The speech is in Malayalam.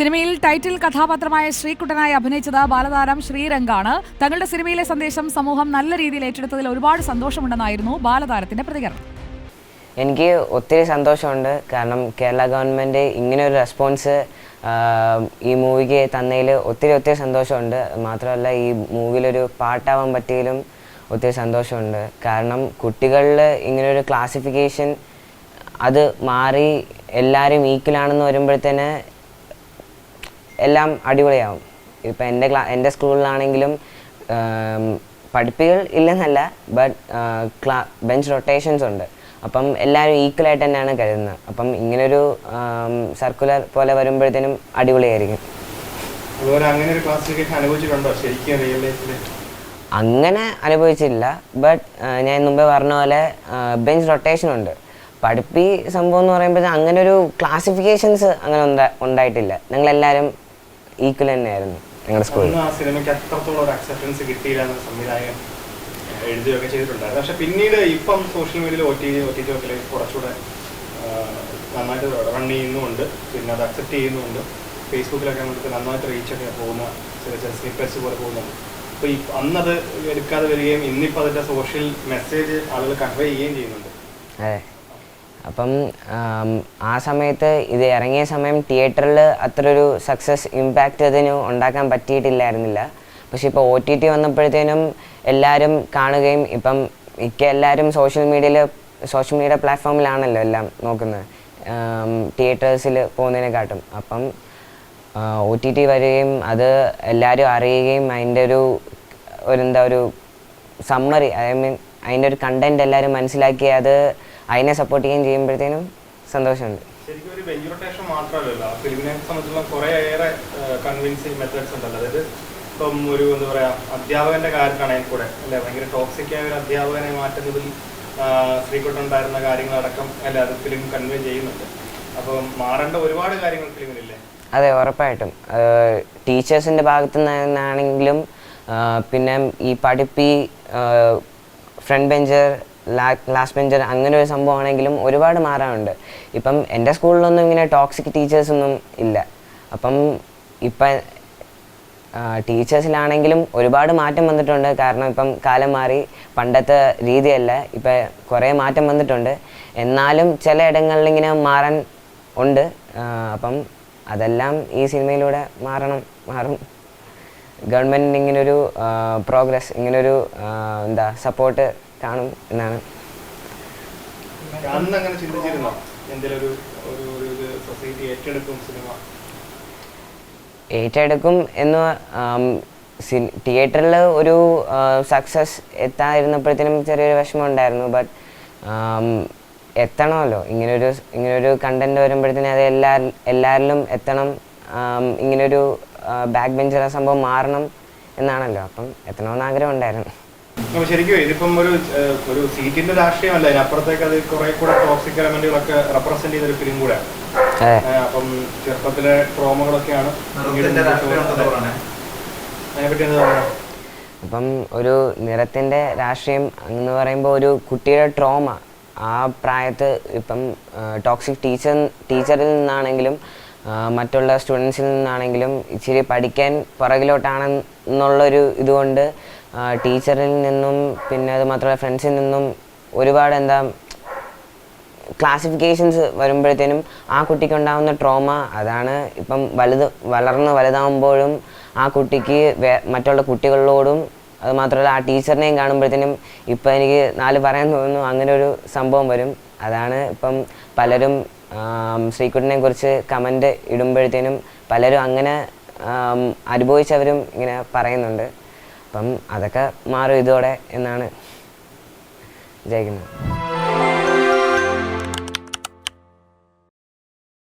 സിനിമയിൽ ടൈറ്റിൽ കഥാപാത്രമായ ശ്രീകുട്ടനായി അഭിനയിച്ചത് ബാലതാരം ശ്രീരംഗാണ്. തങ്ങളുടെ സിനിമയിലെ സന്ദേശം സമൂഹം നല്ല രീതിയിൽ ഏറ്റെടുത്തതിൽ ഒരുപാട് സന്തോഷമുണ്ടെന്നായിരുന്നു ബാലതാരത്തിന്റെ പ്രതികരണം. എനിക്ക് ഒത്തിരി സന്തോഷമുണ്ട്. കാരണം കേരള ഗവൺമെന്റ് ഇങ്ങനെ ഒരു റെസ്പോൺസ് ഈ മൂവിക്ക് തന്നതിൽ ഒത്തിരി ഒത്തിരി സന്തോഷമുണ്ട്. മാത്രമല്ല ഈ മൂവിയിലൊരു പാട്ടാവാൻ പറ്റിയതിലും ഒത്തിരി സന്തോഷമുണ്ട്. കാരണം കുട്ടികളിൽ ഇങ്ങനൊരു ക്ലാസിഫിക്കേഷൻ അത് മാറി എല്ലാവരും ഈക്വലാണെന്ന് വരുമ്പോഴത്തേന് എല്ലാം അടിപൊളിയാവും. ഇപ്പം എന്റെ ക്ലാ എന്റെ സ്കൂളിലാണെങ്കിലും പഠിപ്പികൾ ഇല്ലെന്നല്ല ബട്ട് ക്ലാ ബെഞ്ച് റൊട്ടേഷൻസ് ഉണ്ട്. അപ്പം എല്ലാവരും ഈക്വലായിട്ട് തന്നെയാണ് കരുതുന്നത്. അപ്പം ഇങ്ങനൊരു സർക്കുലർ പോലെ വരുമ്പോഴത്തേനും അടിപൊളിയായിരിക്കും. അങ്ങനെ അനുഭവിച്ചില്ല ബട്ട് ഞാൻ മുമ്പേ പറഞ്ഞ പോലെ ബെഞ്ച് റൊട്ടേഷൻ ഉണ്ട്. പഠിപ്പി സംഭവം എന്ന് പറയുമ്പോൾ അങ്ങനെ ഒരു ക്ലാസിഫിക്കേഷൻസ് അങ്ങനെ ഉണ്ടായിട്ടില്ല. ഞങ്ങളെല്ലാവരും ഈക്വൽ തന്നെയായിരുന്നു ഞങ്ങളുടെ സ്കൂളിൽ അന്ന് ആ സിനിമയ്ക്ക് അത്രത്തോളം ഒരു അക്സെപ്റ്റൻസ് കിട്ടിയില്ല എന്ന സംവിധായകൻ ഏഹ്, എഴുതുകയൊക്കെ ചെയ്തിട്ടുണ്ടായിരുന്നു. പക്ഷെ പിന്നീട് ഇപ്പം സോഷ്യൽ മീഡിയയിൽ O T O T T ഒക്കെ കുറച്ചുകൂടെ നന്നായിട്ട് റൺ ചെയ്യുന്നുമുണ്ട്. പിന്നെ അത് അക്സെപ്റ്റ് ചെയ്യുന്നുമുണ്ട്. ഫേസ്ബുക്കിലൊക്കെ നമുക്ക് നന്നായിട്ട് റീച്ചൊക്കെ പോകുന്ന ചില ചില സ്നിപ്പേഴ്സ് പോലെ പോകുന്നുണ്ട്. അപ്പോൾ ഈ അന്നത് എടുക്കാതെ വരികയും ഇന്നിപ്പോൾ അതിന്റെ സോഷ്യൽ മെസ്സേജ് ആളുകൾ കൺവേ ചെയ്യുകയും ചെയ്യുന്നുണ്ട്. അതെ. അപ്പം ആ സമയത്ത് ഇത് ഇറങ്ങിയ സമയം തിയേറ്ററിൽ അത്ര ഒരു സക്സസ് ഇമ്പാക്റ്റ് അതിന് ഉണ്ടാക്കാൻ പറ്റിയിട്ടില്ലായിരുന്നില്ല. പക്ഷെ ഇപ്പോൾ ഒ ടി ടി വന്നപ്പോഴത്തേനും എല്ലാവരും കാണുകയും ഇപ്പം മിക്ക എല്ലാവരും സോഷ്യൽ മീഡിയയിൽ സോഷ്യൽ മീഡിയ പ്ലാറ്റ്ഫോമിലാണല്ലോ എല്ലാം നോക്കുന്നത്. തിയേറ്റേഴ്സിൽ പോകുന്നതിനെക്കാട്ടും. അപ്പം ഒ ടി ടി വരികയും അത് എല്ലാവരും അറിയുകയും അതിന്റെ ഒരു ഒരു എന്താ ഒരു സമ്മറി ഐ മീൻ അതിന്റെ ഒരു കണ്ടന്റ് എല്ലാവരും മനസ്സിലാക്കി അത് അതിനെ സപ്പോർട്ട് ചെയ്യുകയും ചെയ്യുമ്പോഴത്തേനും സന്തോഷമുണ്ട്. ശരിക്കും ഒരു ബെഞ്ച് റൊട്ടേഷൻ മാത്രമല്ലല്ലോ. ഫിലിമിനെ സംബന്ധിച്ചുള്ള കുറേയേറെ കൺവിൻസിങ് മെത്തേഡ്സ് ഉണ്ടല്ലോ. അതായത് ഇപ്പം ഒരു എന്താ പറയാ അധ്യാപകന്റെ കാര്യത്തിലാണെങ്കിൽ കൂടെ അല്ലെ? ഭയങ്കര ടോക്സിക് ആയ ഒരു അധ്യാപകനെ മാറ്റുന്നതിൽ ശ്രീകുട്ടുണ്ടായിരുന്ന കാര്യങ്ങളടക്കം അല്ല? അത് ഫിലിം കൺവേ ചെയ്യുന്നുണ്ട്. അപ്പം മാറേണ്ട ഒരുപാട് കാര്യങ്ങൾ ഫിലിമിലില്ലേ അതെ ഉറപ്പായിട്ടും. ടീച്ചേഴ്സിന്റെ ഭാഗത്തു നിന്നാണെങ്കിലും പിന്നെ ഈ പഠിപ്പി ഫ്രണ്ട് ബെഞ്ചർ ലാസ്റ്റ് ബെഞ്ചർ അങ്ങനെ ഒരു സംഭവമാണെങ്കിലും ഒരുപാട് മാറാനുണ്ട്. ഇപ്പം എന്റെ സ്കൂളിലൊന്നും ഇങ്ങനെ ടോക്സിക് ടീച്ചേഴ്സൊന്നും ഇല്ല. അപ്പം ഇപ്പം ടീച്ചേഴ്സിലാണെങ്കിലും ഒരുപാട് മാറ്റം വന്നിട്ടുണ്ട്. കാരണം ഇപ്പം കാലം മാറി പണ്ടത്തെ രീതിയല്ല ഇപ്പം കുറേ മാറ്റം വന്നിട്ടുണ്ട്. എന്നാലും ചില ഇടങ്ങളിൽ ഇങ്ങനെ മാറാൻ ഉണ്ട്. അപ്പം അതെല്ലാം ഈ സിനിമയിലൂടെ മാറണം മാറും. ഗവൺമെന്റിന് ഇങ്ങനൊരു പ്രോഗ്രസ് ഇങ്ങനൊരു എന്താ സപ്പോർട്ട് കാണും എന്നാണ്. ചിന്തിച്ചിരുന്നോ? എന്തെങ്കിലും ഒരു സൊസൈറ്റി ഏറ്റെടുക്കും സിനിമ? ഏറ്റെടുക്കും എന്ന് തിയേറ്ററിൽ ഒരു സക്സസ് എത്താതിരുന്നപ്പോഴത്തേനും ചെറിയൊരു വിഷമം ഉണ്ടായിരുന്നു ബട്ട് എത്തണമല്ലോ. ഇങ്ങനൊരു ഇങ്ങനൊരു കണ്ടന്റ് വരുമ്പോഴത്തേനും അത് എല്ലാ എല്ലാവരിലും എത്തണം. ഇങ്ങനൊരു ബാക്ക് ബെഞ്ചർ സംഭവം മാറണം എന്നാണല്ലോ. അപ്പം എത്തണമെന്ന് ആഗ്രഹം ഉണ്ടായിരുന്നു അപ്പൊ ശരിക്കും ഇതിപ്പം ഒരു ഒരു സീറ്റിന്റെ രാഷ്ട്രീയമല്ല അതിനപ്പുറത്തേക്ക് അത് കുറെ കൂടെ ടോക്സിക് എലമെന്റുകളൊക്കെ റെപ്രസെന്റ് ചെയ്തൊരു ഫിലിം കൂടെയാണ്. അപ്പം ചെറുപ്പത്തിലെ ട്രോമകളൊക്കെയാണ്. അതിനെപ്പറ്റി എന്താ പറയുക അപ്പം ഒരു നിറത്തിന്റെ രാഷ്ട്രീയം എന്ന് പറയുമ്പോൾ ഒരു കുട്ടിയുടെ ട്രോമ ആ പ്രായത്ത് ഇപ്പം ടോക്സിക് ടീച്ചർ ടീച്ചറിൽ നിന്നാണെങ്കിലും മറ്റുള്ള സ്റ്റുഡൻസിൽ നിന്നാണെങ്കിലും ഇച്ചിരി പഠിക്കാൻ പുറകിലോട്ടാണെന്നുള്ളൊരു ഇതുകൊണ്ട് ടീച്ചറിൽ നിന്നും പിന്നെ അത് മാത്രമല്ല ഫ്രണ്ട്സിൽ നിന്നും ഒരുപാട് എന്താ ക്ലാസിഫിക്കേഷൻസ് വരുമ്പോഴത്തേനും ആ കുട്ടിക്ക് ഉണ്ടാകുന്ന ട്രോമ അതാണ് ഇപ്പം വലുത് വളർന്ന് വലുതാകുമ്പോഴും ആ കുട്ടിക്ക് വേ മറ്റുള്ള കുട്ടികളോടും അത് മാത്രമല്ല ആ ടീച്ചറിനെയും കാണുമ്പോഴത്തേനും ഇപ്പം എനിക്ക് നാല് പറയാൻ തോന്നുന്നു അങ്ങനെ ഒരു സംഭവം വരും. അതാണ് ഇപ്പം പലരും ശ്രീകുട്ടനെ കുറിച്ച് കമന്റ് ഇടുമ്പോഴത്തേനും പലരും അങ്ങനെ അനുഭവിച്ചവരും ഇങ്ങനെ പറയുന്നുണ്ട്. അപ്പം അതൊക്കെ മാറും ഇതോടെ എന്നാണ് വിചാരിക്കുന്നത്